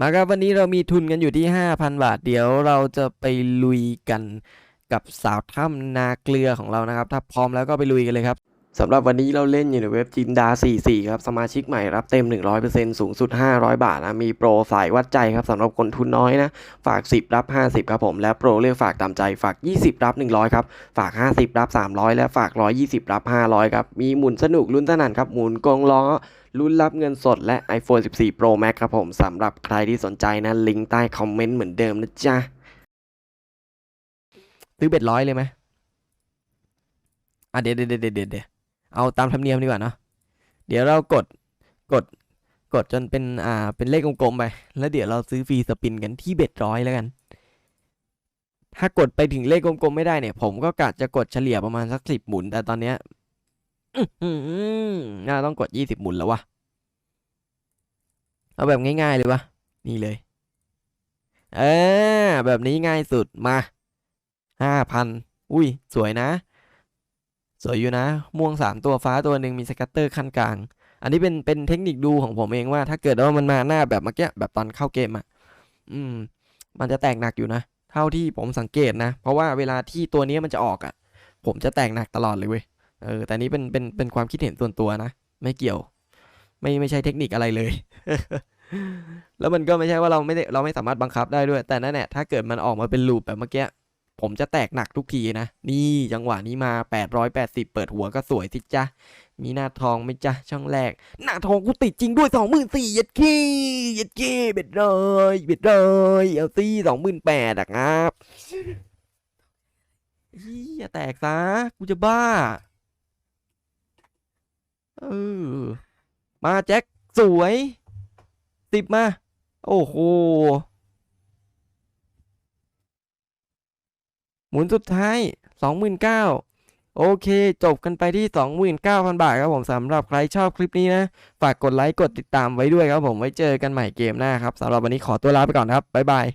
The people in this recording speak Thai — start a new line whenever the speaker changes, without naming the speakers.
มาครับวันนี้เรามีทุนกันอยู่ที่ 5,000 บาท เดี๋ยวเราจะไปลุยกันกับสาวถ้ำนาเกลือของเรานะครับ ถ้าพร้อมแล้วก็ไปลุยกันเลยครับ สำหรับวันนี้เราเล่นอยู่ในเว็บจินดา 44 ครับ สมาชิกใหม่รับเต็ม 100%สูงสุด 500 บาทนะ มีโปรสายวัดใจครับสำหรับคนทุนน้อยนะ ฝาก 10 รับ 50 ครับผม และโปรเลือกฝากตามใจ ฝาก 20 รับ 100 ครับ ฝาก 50 รับ 300 และฝาก 120 รับ 500 ครับ มีหมุนสนุกลุ้นสนั่นครับ หมุนกงล้อลุ้นรับเงินสดและ iPhone 14 Pro Max ครับผมสำหรับใครที่สนใจนะ ลิงก์ใต้คอมเมนต์เหมือนเดิมนะจ๊ะ ซื้อเบ็ดร้อยเลยไหมอะเดี๋ยวเดี๋ยวเดี๋ยวเดี๋ยว เอาตามธรรมเนียมดีกว่าเนาะเดี๋ยวเรากดกดกดจนเป็นอ่าเป็นเลขกลมๆไป แล้วเดี๋ยวเราซื้อฟรีสปินกันที่เบ็ดร้อยแล้วกัน ถ้ากดไปถึงเลขกลมๆไม่ได้เนี่ย ผมก็กะจะกดเฉลี่ยประมาณสักสิบหมุน แต่ตอนเนี้ยอื้อหือน่าต้องกดยี่สิบหมุนแล้ววะเอาแบบง่ายๆเลยวะนี่เลยเออแบบนี้ง่ายสุดมาห้าพันอุ้ย สวยนะ สวยอยู่นะ ม่วงสามตัวฟ้าตัวหนึ่งมีสกัตเตอร์ขั้นกลาง อันนี้เป็นเป็นเทคนิคดูของผมเองว่า ถ้าเกิดว่ามันมาหน้าแบบเมื่อกี้แบบตอนเข้าเกมอะอืม มันจะแตกหนักอยู่นะ เท่าที่ผมสังเกตนะ เพราะว่าเวลาที่ตัวนี้มันจะออกอะ ผมจะแตกหนักตลอดเลยเว้ยเออแต่นี้เป็นเป็นเป็นความคิดเห็นส่วนตัวนะ ไม่เกี่ยว ไม่ไม่ใช่เทคนิคอะไรเลย แล้วมันก็ไม่ใช่ว่าเราไม่ได้เราไม่สามารถบังคับได้ด้วย แต่นั่นแหละถ้าเกิดมันออกมาเป็นลูปแบบเมื่อกี้ ผมจะแตกหนักทุกทีนะ นี่จังหวะนี้มา 880 เปิดหัวก็สวยสิจ๊ะมีหน้าทองไหมจ๊ะช่องแรก หน้าทองกูติดจริงด้วยสองหมื่นสี่ยัดขี้ยัดขี้เบ็ดเลยเบ็ดเลยเอาซี่สองหมื่นแปดอะครับเฮียแตกซะกูจะบ้า เออ มาแจ็คสวยสิบมา โอ้โห หมุนสุดท้ายสองหมื่นเก้าโอเค จบกันไปที่สองหมื่นเก้าพันบาทครับผมสำหรับใครชอบคลิปนี้นะ ฝากกดไลค์กดติดตามไว้ด้วยครับผมไว้เจอกันใหม่เกมหน้าครับสำหรับวันนี้ขอตัวลาไปก่อนครับบ๊ายบาย